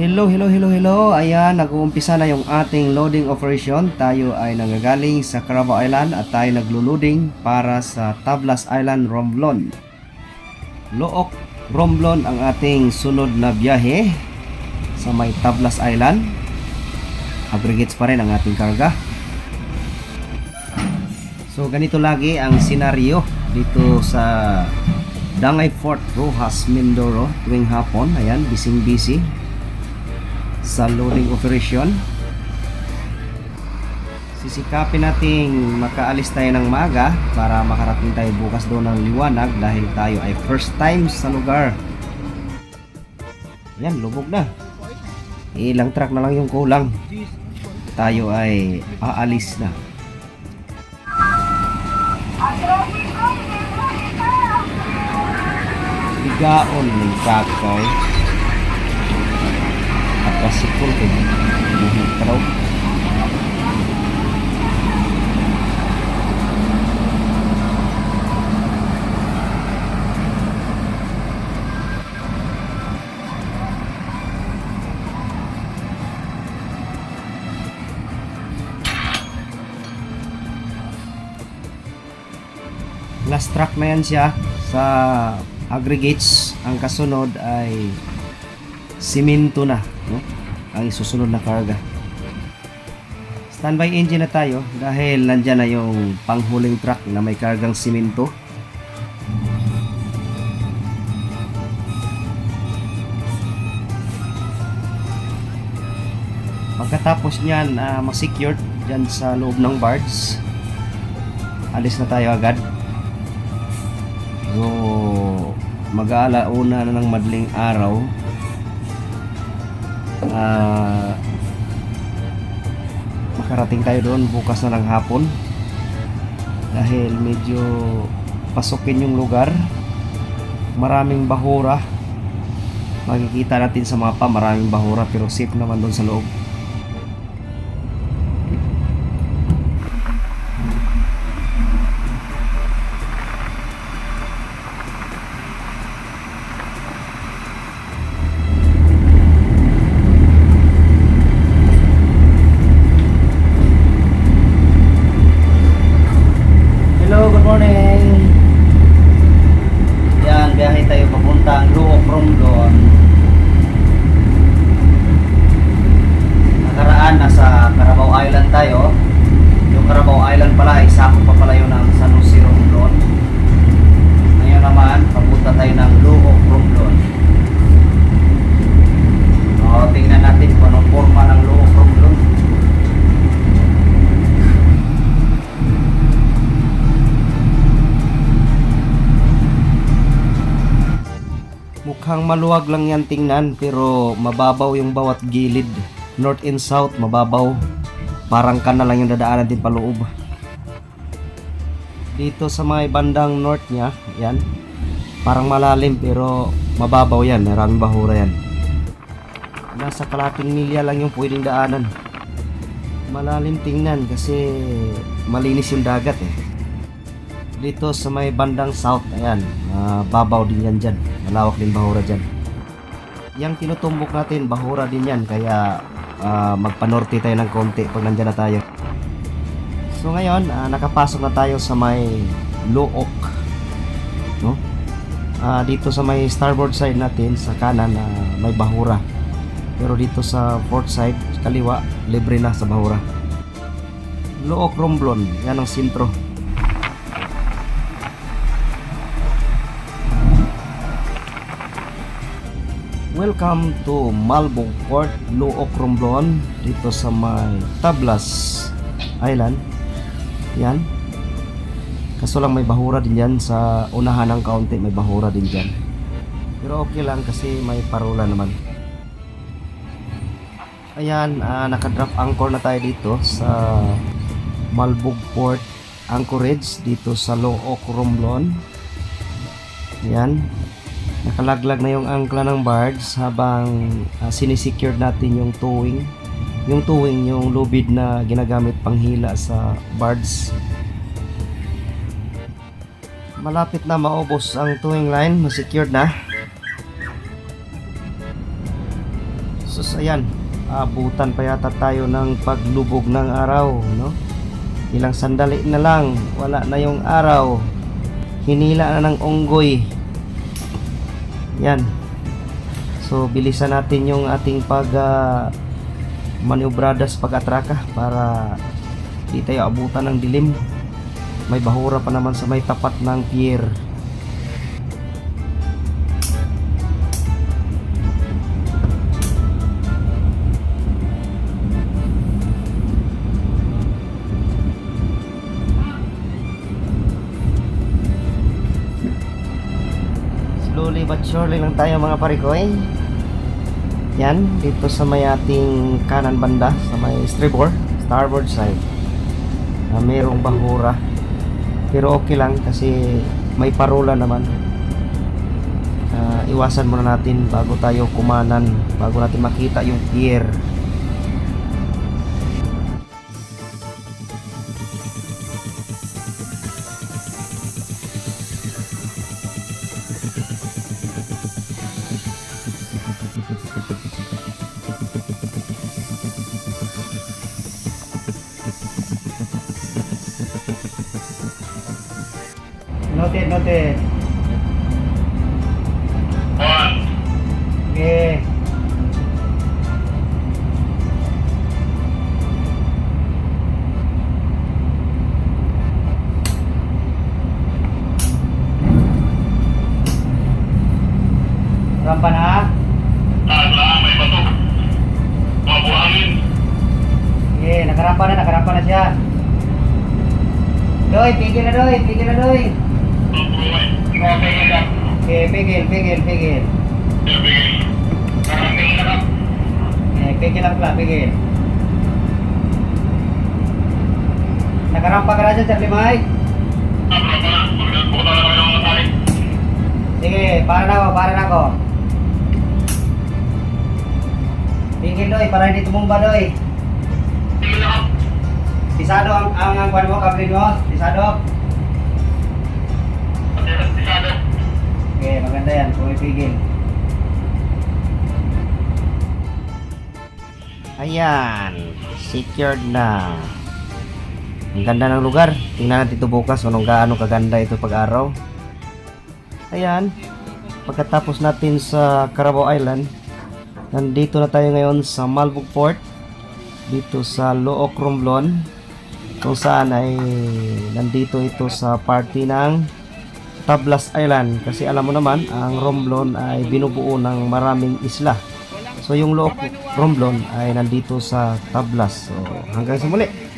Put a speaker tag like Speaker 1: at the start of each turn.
Speaker 1: Hello, hello, hello, hello. Ayan, nag-uumpisa na yung ating loading operation. Tayo ay nanggagaling sa Carabao Island at tayo naglo-loading para sa Tablas Island, Romblon. Look, Romblon ang ating sunod na biyahe sa may Tablas Island. Aggregates pa rin ang ating karga. So ganito lagi ang senaryo dito sa Dangay Fort Rojas, Mindoro tuwing hapon. Ayan, bising-busy sa loading operation. Sisikapin nating makaalis tayo ng maaga para makarating tayo bukas doon ng liwanag dahil tayo ay first time sa lugar. Ayan, lubog na. Ilang truck na lang yung kulang. Tayo ay aalis na. Bigaon ng kakay. At pasikol kay buhok ka daw. last track na yan siya sa aggregates ang kasunod ay simento na no? ang isusunod na karga standby engine na tayo dahil nandyan na yung panghuling truck na may kargang simento pagkatapos nyan uh, ma-secured dyan sa loob ng barge alis na tayo agad So, mag-aalauna na ng madling araw. Ah, makarating tayo doon bukas na ng hapon. Dahil medyo pasukin yung lugar. Maraming bahura. Makikita natin sa mapa, maraming bahura pero safe naman doon sa loob. Maluwag lang yan tingnan pero mababaw yung bawat gilid. North and south, mababaw. Parang ka lang yung dadaanan din paloob. Dito sa mga bandang north niya, yan. Parang malalim pero mababaw yan. Maraming bahura yan. Nasa kalating milya lang yung pwedeng daanan. Malalim tingnan kasi malinis yung dagat eh. Dito sa may bandang south, ayan, ah, babaw din yan dyan. Malawak din bahura dyan. Yang tinutumbok natin, bahura din yan. Kaya ah, magpanorte tayo ng konti pag nandyan na tayo. So ngayon, ah, nakapasok na tayo sa may Luok. No? Ah, dito sa may starboard side natin, sa kanan, ah, may bahura. Pero dito sa port side, kaliwa, libre na sa bahura. Luok Romblon, yan ang sintro. Welcome to Malbong Port, Luok Romblon dito sa may Tablas Island. Yan. Kaso lang may bahura din yan sa unahan ng kaunti may bahura din dyan. Pero okay lang kasi may parola naman. Ayan, ah, naka-drop anchor na tayo dito sa Malbog Port Anchorage dito sa Luok Romblon. Yan nakalaglag na yung angkla ng barge habang uh, sinisecure natin yung towing yung towing yung lubid na ginagamit panghila sa barge malapit na maubos ang towing line, ma-secured na. So ayan, abutan pa yata tayo ng paglubog ng araw, no? Ilang sandali na lang, wala na yung araw. Hinila na ng unggoy. Yan. So bilisan natin yung ating pag uh, maniobradas pag-atraka para di tayo abutan ng dilim. May bahura pa naman sa may tapat ng pier. Slowly but surely lang tayo mga parikoy. Yan, dito sa may ating kanan banda, sa may stribor, starboard side. Na mayroong bahura. Pero okay lang kasi may parola naman. Ah, iwasan muna natin bago tayo kumanan, bago natin makita yung pier. Noted, noted. Okay. Rampa na? Okay, nakarampa na, nakarampa na siya. Doy, pigil na doy, pigil na doy. Okay, pigil, pigil, pigil. Eh, pigil lang pala, pigil. Nakarampa ka na dyan, Sir Limay? Sige, para na ako, para na ako. Pigil doy, para hindi tumumba doy. Pisado ang ang ang kwan mo, kabrin mo? Pisado? Okay, maganda yan, pumipigil. Ayan, secured na. Ang ganda ng lugar. Tingnan natin ito bukas kung gaano kaganda ito pag-araw. Ayan, pagkatapos natin sa Carabao Island, nandito na tayo ngayon sa Malbog Port, dito sa Look Romblon, kung saan ay nandito ito sa party ng Tablas Island. Kasi alam mo naman ang Romblon ay binubuo ng maraming isla. So yung Look Romblon ay nandito sa Tablas. So hanggang sa muli